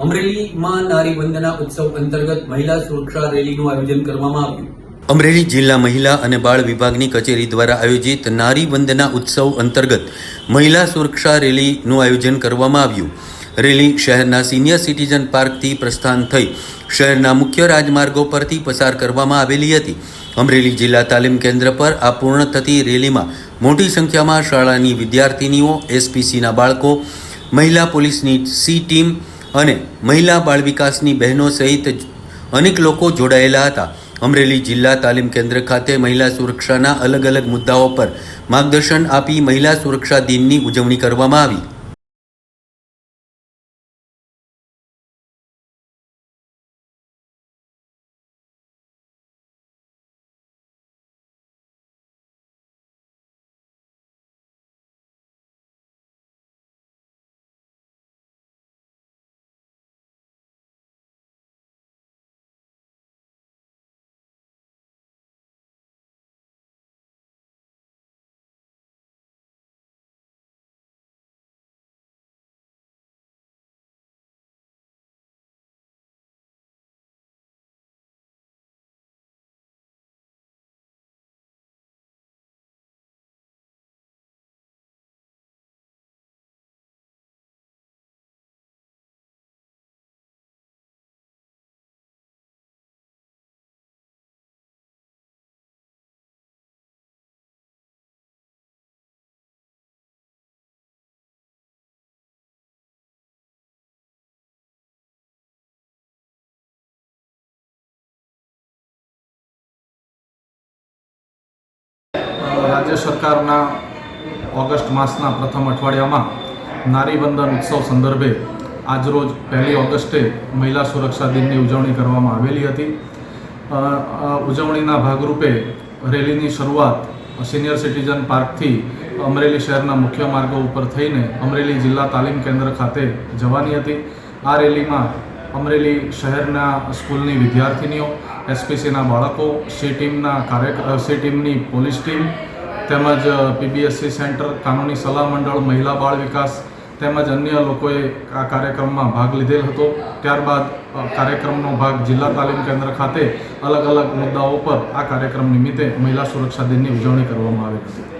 અમરેલીમાં નારી વંદના ઉત્સવ અંતર્ગત મહિલા સુરક્ષા રેલીનું આયોજન કરવામાં આવ્યું. અમરેલી જિલ્લા મહિલા અને બાળ વિભાગની કચેરી દ્વારા આયોજિત નારી વંદના ઉત્સવ અંતર્ગત મહિલા સુરક્ષા રેલીનું આયોજન કરવામાં આવ્યું. રેલી શહેરના સિનિયર સિટીઝન પાર્કથી પ્રસ્થાન થઈ શહેરના મુખ્ય રાજમાર્ગો પરથી પસાર કરવામાં આવેલી હતી. અમરેલી જિલ્લા તાલીમ કેન્દ્ર પર આ પૂર્ણ થતી રેલીમાં મોટી સંખ્યામાં શાળાની વિદ્યાર્થીનીઓ, એસપીસીના બાળકો, મહિલા પોલીસની સી ટીમ અને મહિલા બાળ વિકાસની બહેનો સહિત અનેક લોકો જોડાયેલા હતા. અમરેલી જિલ્લા તાલીમ કેન્દ્ર ખાતે મહિલા સુરક્ષાના અલગ અલગ મુદ્દાઓ પર માર્ગદર્શન આપી મહિલા સુરક્ષા દિનની ઉજવણી કરવામાં આવી. રાજ્ય સરકારના ઓગસ્ટ માસના પ્રથમ અઠવાડિયામાં નારી વંદન ઉત્સવ સંદર્ભે આજરોજ પહેલી ઓગસ્ટે મહિલા સુરક્ષા દિનની ઉજવણી કરવામાં આવેલી હતી. ઉજવણીના ભાગરૂપે રેલીની શરૂઆત સિનિયર સિટીઝન પાર્કથી અમરેલી શહેરના મુખ્ય માર્ગો ઉપર થઈને અમરેલી જિલ્લા તાલીમ કેન્દ્ર ખાતે જવાની હતી. આ રેલીમાં અમરેલી શહેરના સ્કૂલની વિદ્યાર્થીનીઓ, એસપીસીના બાળકો, સી ટીમના કાર્ય સી ટીમની પોલીસ ટીમ તેમજ પીબીએસસી સેન્ટર, કાનૂની સલાહ મંડળ, મહિલા બાળ વિકાસ તેમજ અન્ય લોકોએ આ કાર્યક્રમમાં ભાગ લીધેલ હતો. ત્યારબાદ કાર્યક્રમનો ભાગ જિલ્લા તાલીમ કેન્દ્ર ખાતે અલગ અલગ મુદ્દાઓ પર આ કાર્યક્રમ નિમિત્તે મહિલા સુરક્ષા દિનની ઉજવણી કરવામાં આવી હતી.